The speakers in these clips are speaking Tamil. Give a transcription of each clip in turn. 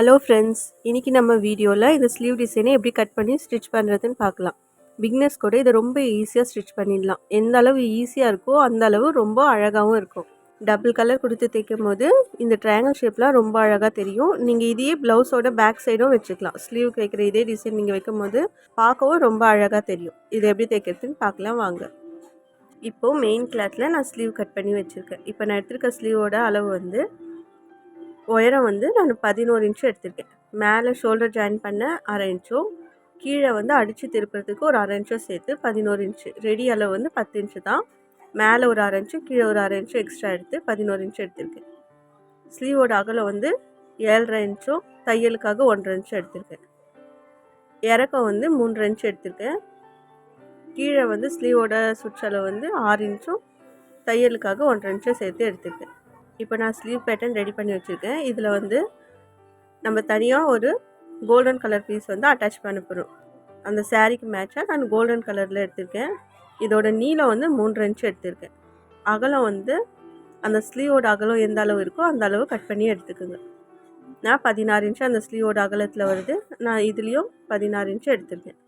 ஹலோ ஃப்ரெண்ட்ஸ் இன்றைக்கி நம்ம வீடியோவில் இந்த ஸ்லீவ் டிசைனை எப்படி கட் பண்ணி ஸ்டிச் பண்ணுறதுன்னு பார்க்கலாம். பிக்னஸ் கூட இதை ரொம்ப ஈஸியாக ஸ்டிச் பண்ணிடலாம். எந்த அளவு ஈஸியாக இருக்கோ அந்த அளவு ரொம்ப அழகாகவும் இருக்கும். டபுள் கலர் கொடுத்து தைக்கும் போது இந்த ட்ரையாங்கல் ஷேப்லாம் ரொம்ப அழகாக தெரியும். நீங்கள் இதையே ப்ளவுஸோட பேக் சைடும் வச்சுக்கலாம். ஸ்லீவ் வைக்கிற இதே டிசைன் நீங்கள் வைக்கும் போது பார்க்கவும் ரொம்ப அழகாக தெரியும். இதை எப்படி தைக்கிறதுன்னு பார்க்கலாம் வாங்க. இப்போது மெயின் கிளாத்தில் நான் ஸ்லீவ் கட் பண்ணி வச்சுருக்கேன். இப்போ நான் எடுத்திருக்க ஸ்லீவோட அளவு வந்து உயரம் வந்து நான் பதினோரு இன்ச்சு எடுத்திருக்கேன். மேலே ஷோல்டர் ஜாயின் பண்ண அரை இன்ச்சும் கீழே வந்து அடித்து திருப்புறதுக்கு ஒரு அரை இன்ச்சும் சேர்த்து பதினோரு இன்ச்சு ரெடி அளவு வந்து பத்து இன்ச்சு தான். மேலே ஒரு அரை இன்ச்சு கீழே ஒரு அரை இன்ச்சு எக்ஸ்ட்ரா எடுத்து பதினோரு இன்ச்சு எடுத்திருக்கேன். ஸ்லீவோட அகலம் வந்து ஏழரை இன்ச்சும் தையலுக்காக ஒன்றரை இன்ச்சு எடுத்திருக்கேன். இறக்கம் வந்து மூன்றரை இன்ச்சு எடுத்திருக்கேன். கீழே வந்து ஸ்லீவோட சுற்றளவு வந்து ஆறு இன்ச்சும் தையலுக்காக ஒன்றரை இன்ச்சும் சேர்த்து எடுத்திருக்கேன். இப்போ நான் ஸ்லீவ் பேட்டர்ன் ரெடி பண்ணி வச்சுருக்கேன். இதில் வந்து நம்ம தனியாக ஒரு கோல்டன் கலர் பீஸ் வந்து அட்டாச் பண்ண போகிறோம் அந்த சாரீக்கு மேட்சாக நான் கோல்டன் கலரில் எடுத்திருக்கேன். இதோட நீளம் வந்து மூன்று இன்ச்சு எடுத்திருக்கேன். அகலம் வந்து அந்த ஸ்லீவோட அகலம் எந்த அளவு இருக்கோ அந்த அளவு கட் பண்ணி எடுத்துக்கோங்க. நான் பதினாறு இன்ச்சு அந்த ஸ்லீவோட அகலத்தில் வருது. நான் இதுலேயும் பதினாறு இன்ச்சு எடுத்திருக்கேன்.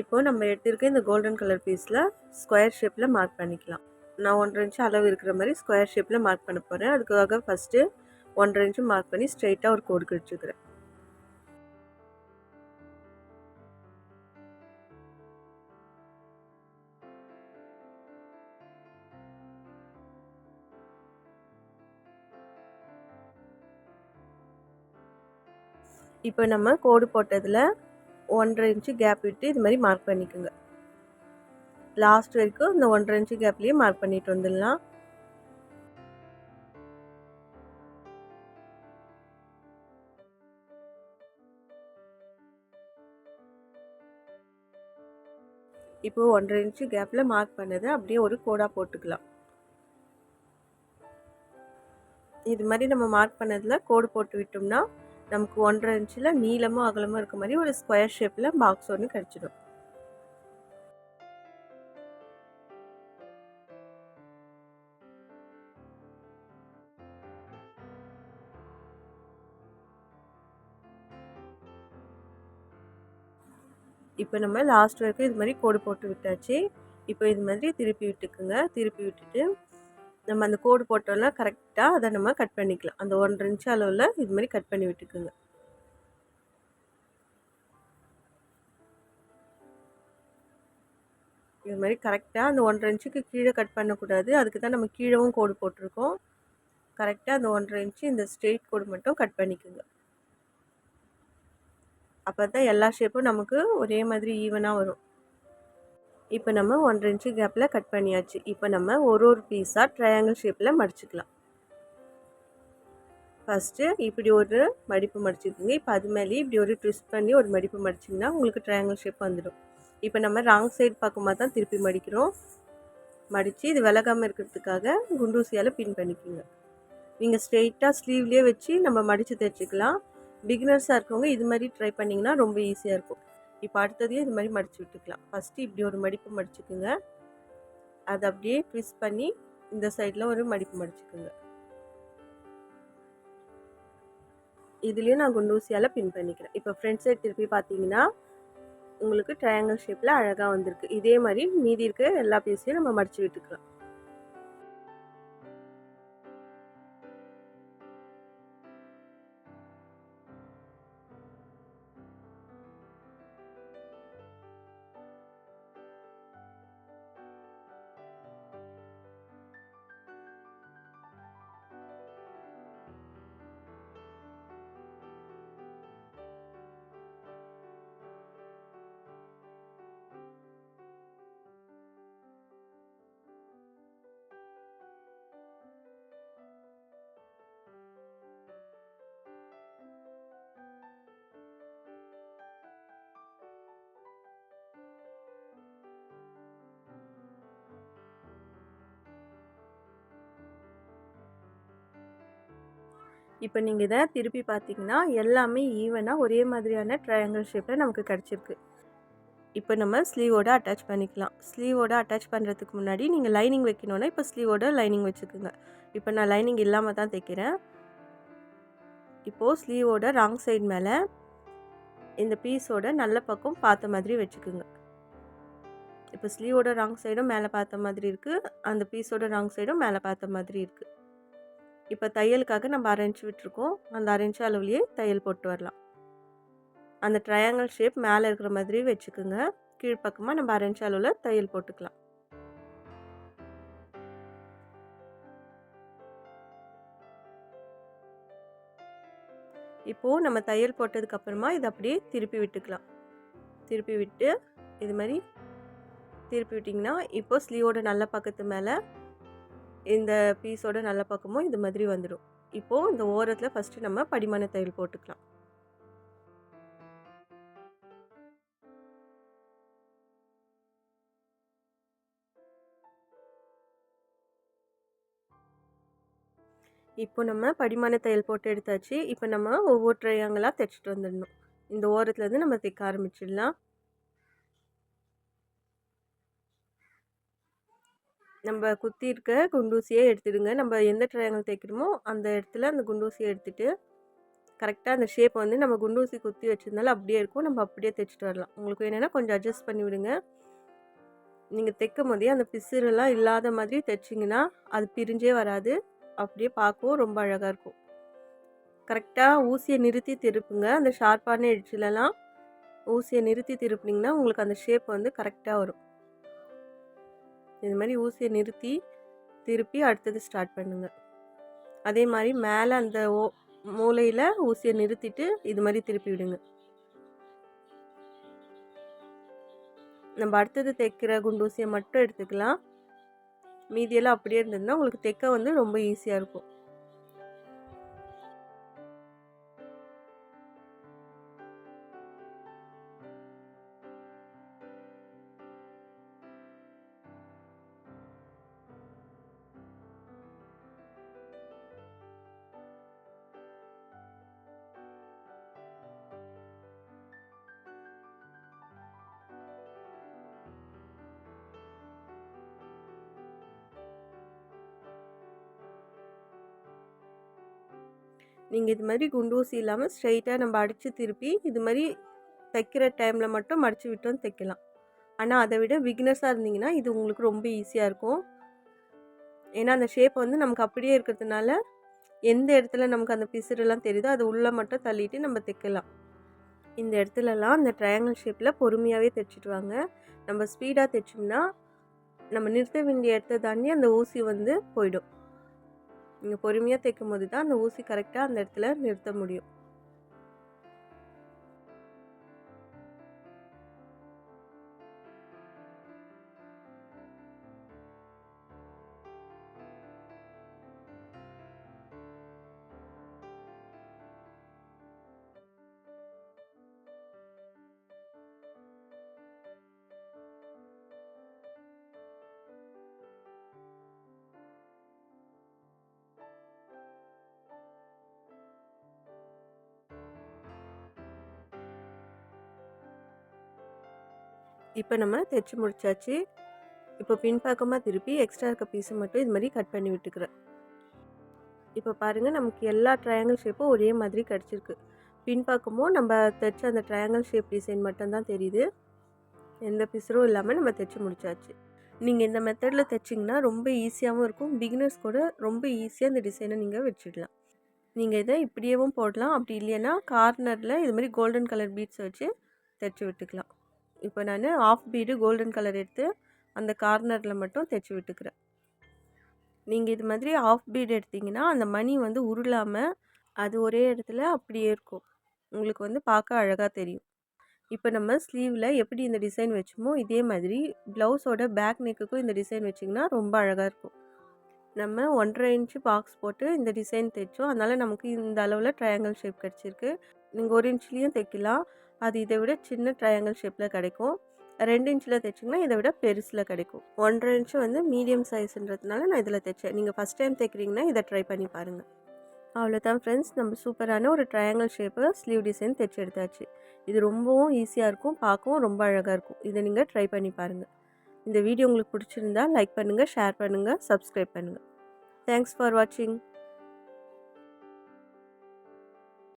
இப்போ நம்ம எடுத்திருக்க இந்த கோல்டன் கலர் பீஸில் ஸ்கொயர் ஷேப்பில் மார்க் பண்ணிக்கலாம். நான் ஒன்றரை இன்ச்சு அளவு இருக்கிற மாதிரி ஸ்கொயர் ஷேப்பில் மார்க் பண்ண போகிறேன் அதுக்காக ஃபஸ்ட்டு ஒன்றரை இன்ச்சு மார்க் பண்ணி ஸ்ட்ரைட்டாக ஒரு கோடு கிழிச்சுக்கிறேன் இப்போ நம்ம கோடு போட்டதில் ஒன்றரை இன்ச்சு கேப் விட்டு இது மாதிரி மார்க் பண்ணிக்கோங்க. லாஸ்ட் வரைக்கும் இந்த ஒன்றரை இன்ச்சு கேப்லேயே மார்க் பண்ணிட்டு வந்துடலாம். இப்போது ஒன்றரை இன்ச்சு கேப்பில் மார்க் பண்ணதை அப்படியே ஒரு கோடாக போட்டுக்கலாம். இது மாதிரி நம்ம மார்க் பண்ணதில் கோடு போட்டு விட்டோம்னா நமக்கு ஒன்றரை இன்ச்சில் நீளமும் அகலமும் இருக்க மாதிரி ஒரு ஸ்கொயர் ஷேப்பில் பாக்ஸ் ஒன்று கிடச்சிடும். இப்போ நம்ம லாஸ்ட் வரைக்கும் இது மாதிரி கோடு போட்டு விட்டாச்சு. இப்போ இது மாதிரி திருப்பி விட்டுக்குங்க. திருப்பி விட்டுட்டு நம்ம அந்த கோடு போட்டோம்னா கரெக்டாக அதை நம்ம கட் பண்ணிக்கலாம். அந்த ஒன்றரை நிமிஷம் அளவில் இது மாதிரி கட் பண்ணி விட்டுக்குங்க. இது மாதிரி கரெக்டாக அந்த ஒன்றரை இன்ச்சுக்கு கீழே கட் பண்ணக்கூடாது. அதுக்கு தான் நம்ம கீழவும் கோடு போட்டிருக்கோம். கரெக்டாக அந்த ஒன்றரை இன்ச்சு இந்த ஸ்ட்ரெயிட் கோடு மட்டும் கட் பண்ணிக்கோங்க. அப்போ தான் எல்லா ஷேப்பும் நமக்கு ஒரே மாதிரி ஈவனாக வரும். இப்போ நம்ம ஒன்றரை இன்ச்சு கேப்பில் கட் பண்ணியாச்சு. இப்போ நம்ம ஒரு ஒரு பீஸாக ட்ரையாங்கிள் ஷேப்பில் மடிச்சுக்கலாம். ஃபஸ்ட்டு இப்படி ஒரு மடிப்பு மடிச்சுக்கோங்க. இப்போ அது மேலேயே இப்படி ஒரு ட்விஸ்ட் பண்ணி ஒரு மடிப்பு மடிச்சிங்கன்னா உங்களுக்கு ட்ரையாங்கிள் ஷேப் வந்துடும். இப்போ நம்ம ராங் சைடு பக்கமாக தான் திருப்பி மடிக்கிறோம். மடித்து இது விலகாமல் இருக்கிறதுக்காக குண்டூசியால் பின் பண்ணிக்கோங்க. நீங்கள் ஸ்ட்ரெயிட்டாக ஸ்லீவ்லேயே வச்சு நம்ம மடித்து தைச்சிக்கலாம். பிகினர்ஸாக இருக்கவங்க இது மாதிரி ட்ரை பண்ணிங்கன்னா ரொம்ப ஈஸியாக இருக்கும். இப்போ அடுத்ததையும் இது மாதிரி மடித்து விட்டுக்கலாம். ஃபஸ்ட்டு இப்படி ஒரு மடிப்பு மடிச்சுக்குங்க. அதை அப்படியே ட்விஸ்ட் பண்ணி இந்த சைடில் ஒரு மடிப்பு மடிச்சுக்குங்க. இதுலேயும் நான் குண்டூசியால் பின் பண்ணிக்கிறேன். இப்போ ஃப்ரண்ட் சைடு திருப்பி பார்த்தீங்கன்னா உங்களுக்கு ட்ரையாங்கிள் ஷேப்பில் அழகாக வந்திருக்கு. இதே மாதிரி மீதி இருக்க எல்லா பீஸையும் நம்ம மடித்து விட்டுக்கலாம். இப்போ நீங்கள் இதை திருப்பி பார்த்தீங்கன்னா எல்லாமே ஈவனாக ஒரே மாதிரியான ட்ரையாங்கிள் ஷேப்பில் நமக்கு கிடச்சிருக்கு. இப்போ நம்ம ஸ்லீவோட அட்டாச் பண்ணிக்கலாம். ஸ்லீவோட அட்டாச் பண்ணுறதுக்கு முன்னாடி நீங்கள் லைனிங் வைக்கணுன்னா இப்போ ஸ்லீவோட லைனிங் வச்சுக்கோங்க. இப்போ நான் லைனிங் இல்லாமல் தான் தைக்கிறேன். இப்போது ஸ்லீவோட ராங் சைடு மேலே இந்த பீஸோட நல்ல பக்கம் பார்த்த மாதிரி வச்சுக்கோங்க. இப்போ ஸ்லீவோட ராங் சைடும் மேலே பார்த்த மாதிரி இருக்குது அந்த பீஸோட ராங் சைடும் மேலே பார்த்த மாதிரி இருக்குது இப்போ தையலுக்காக நம்ம அரைஞ்சி விட்டுருக்கோம். அந்த அரைஞ்ச அளவுலேயே தையல் போட்டு வரலாம். அந்த ட்ரையாங்கிள் ஷேப் மேலே இருக்கிற மாதிரி வச்சுக்கோங்க. கீழ்ப்பக்கமாக நம்ம அரைஞ்ச அளவில் தையல் போட்டுக்கலாம். இப்போது நம்ம தையல் போட்டதுக்கப்புறமா இதை அப்படியே திருப்பி விட்டுக்கலாம். திருப்பி விட்டு இது மாதிரி திருப்பி விட்டிங்கன்னா இப்போது ஸ்லீவோட நல்ல பக்கத்து மேலே இந்த பீஸோட நல்ல பக்கமும் இது மாதிரி வந்துடும் இப்போது இந்த ஓரத்தில் ஃபஸ்ட்டு நம்ம படிமான தையல் போட்டுக்கலாம். இப்போ நம்ம படிமான தையல் போட்டு எடுத்தாச்சு. இப்போ நம்ம ஒவ்வொரு ட்ரையாங்கலாக தைச்சிட்டு வந்துடணும். இந்த ஓரத்துலேருந்து நம்ம தைக்க ஆரம்பிச்சிடலாம். நம்ம குத்தி இருக்க குண்டூசியே எடுத்துடுங்க. நம்ம எந்த ட்ரையாங்கல் தைக்கிறோமோ அந்த இடத்துல அந்த குண்டூசியை எடுத்துகிட்டு கரெக்டாக அந்த ஷேப் வந்து நம்ம குண்டூசி குத்தி வச்சுருந்தாலும் அப்படியே இருக்கும். நம்ம அப்படியே தைச்சிட்டு வரலாம். உங்களுக்கு வேணும்னா கொஞ்சம் அட்ஜஸ்ட் பண்ணி விடுங்க. நீங்கள் தைக்கும் போதே அந்த பிசுரெல்லாம் இல்லாத மாதிரி தைச்சிங்கன்னா அது பிரிஞ்சே வராது. அப்படியே பார்க்கவும் ரொம்ப அழகாக இருக்கும். கரெக்டாக ஊசியை நிறுத்தி திருப்புங்க. அந்த ஷார்ப்பான எட்ஜிலலாம் ஊசியை நிறுத்தி திருப்புனிங்கன்னா உங்களுக்கு அந்த ஷேப் வந்து கரெக்டாக வரும். இது மாதிரி ஊசியை நிறுத்தி திருப்பி அடுத்தது ஸ்டார்ட் பண்ணுங்கள் அதே மாதிரி மேலே அந்த ஓ மூலையில் ஊசியை நிறுத்திட்டு இது மாதிரி திருப்பி விடுங்க. நம்ம அடுத்தது தைக்கிற குண்டூசியை மட்டும் எடுத்துக்கலாம். மீதியெல்லாம் அப்படியே இருந்ததுன்னா உங்களுக்கு தைக்க வந்து ரொம்ப ஈஸியாக இருக்கும். நீங்கள் இது மாதிரி குண்டூசி இல்லாமல் ஸ்ட்ரைட்டாக நம்ம அடித்து திருப்பி இது மாதிரி தைக்கிற டைமில் மட்டும் மடித்து விட்டோம் தைக்கலாம். ஆனால் அதை விட பிகினர்ஸாக இருந்தீங்கன்னா இது உங்களுக்கு ரொம்ப ஈஸியாக இருக்கும். ஏன்னா அந்த ஷேப் வந்து நமக்கு அப்படியே இருக்கிறதுனால எந்த இடத்துல நமக்கு அந்த பிசுரெல்லாம் தெரியுதோ அது உள்ளே மட்டும் தள்ளிட்டு நம்ம தைக்கலாம். இந்த இடத்துலலாம் அந்த ட்ரையாங்கிள் ஷேப்பில் பொறுமையாகவே தைச்சிட்டு வாங்க. நம்ம ஸ்பீடாக தைச்சோம்னா நம்ம நிறுத்த வேண்டிய இடத்த தாண்டி அந்த ஊசி வந்து போயிடும். நீங்கள் பொறுமையாக தைக்கும் போது தான் அந்த ஊசி கரெக்டாக அந்த இடத்துல நிறுத்த முடியும். இப்போ நம்ம தைச்சி முடிச்சாச்சு. இப்போ பின்பக்கமாக திருப்பி எக்ஸ்ட்ரா இருக்க பீஸை மட்டும் இது மாதிரி கட் பண்ணி விட்டுக்கிறேன். இப்போ பாருங்கள் நமக்கு எல்லா ட்ரையாங்கிள் ஷேப்பும் ஒரே மாதிரி கிடச்சிருக்கு. பின்பக்கமும் நம்ம தைச்ச அந்த ட்ரையாங்கிள் ஷேப் டிசைன் மட்டும்தான் தெரியுது. எந்த பிசரும் இல்லாமல் நம்ம தைச்சி முடிச்சாச்சு. நீங்கள் இந்த மெத்தடில் தைச்சிங்கன்னா ரொம்ப ஈஸியாகவும் இருக்கும். பிகினர்ஸ் கூட ரொம்ப ஈஸியாக இந்த டிசைனை நீங்கள் வச்சிடலாம். நீங்கள் இதை இப்படியேவும் போடலாம். அப்படி இல்லைன்னா கார்னரில் இது மாதிரி கோல்டன் கலர் பீட்ஸ் வச்சு தைச்சி விட்டுக்கலாம். இப்போ நான் ஆஃப் பீடு கோல்டன் கலர் எடுத்து அந்த கார்னரில் மட்டும் தைச்சி விட்டுக்கிறேன். நீங்கள் இது மாதிரி ஆஃப் பீடு எடுத்திங்கன்னா அந்த மணி வந்து உருளாமல் அது ஒரே இடத்துல அப்படியே இருக்கும். உங்களுக்கு வந்து பார்க்க அழகாக தெரியும். இப்போ நம்ம ஸ்லீவில் எப்படி இந்த டிசைன் வச்சோமோ இதே மாதிரி ப்ளவுஸோட பேக் நெக்குக்கும் இந்த டிசைன் வச்சிங்கன்னா ரொம்ப அழகாக இருக்கும். நம்ம ஒன்றரை இன்ச்சு பாக்ஸ் போட்டு இந்த டிசைன் தைச்சோம். அதனால் நமக்கு இந்த அளவில் ட்ரையாங்கிள் ஷேப் கிடச்சிருக்கு. நீங்கள் ஒரு இன்ச்லேயும் தைக்கலாம். அது இதை விட சின்ன ட்ரையாங்கிள் ஷேப்பில் கிடைக்கும். ரெண்டு இன்ச்சில் தைச்சிங்கன்னா இதை விட பெருசில் கிடைக்கும். ஒன்றரை இன்ச்சு வந்து மீடியம் சைஸ்ன்றதுனால நான் இதில் தைச்சேன். நீங்கள் ஃபஸ்ட் டைம் தைக்கிறீங்கன்னா இதை ட்ரை பண்ணி பாருங்கள் அவ்வளோதான் ஃப்ரெண்ட்ஸ் நம்ம சூப்பரான ஒரு ட்ரையாங்கிள் ஷேப்பு ஸ்லீவ் டிசைன் தைச்சி எடுத்தாச்சு. இது ரொம்பவும் ஈஸியாக இருக்கும் பார்க்கவும் ரொம்ப அழகாக இருக்கும். இதை நீங்கள் ட்ரை பண்ணி பாருங்கள் இந்த வீடியோ உங்களுக்கு பிடிச்சிருந்தா லைக் பண்ணுங்கள் ஷேர் பண்ணுங்கள் சப்ஸ்கிரைப் பண்ணுங்கள் தேங்க்ஸ் ஃபார் வாட்சிங்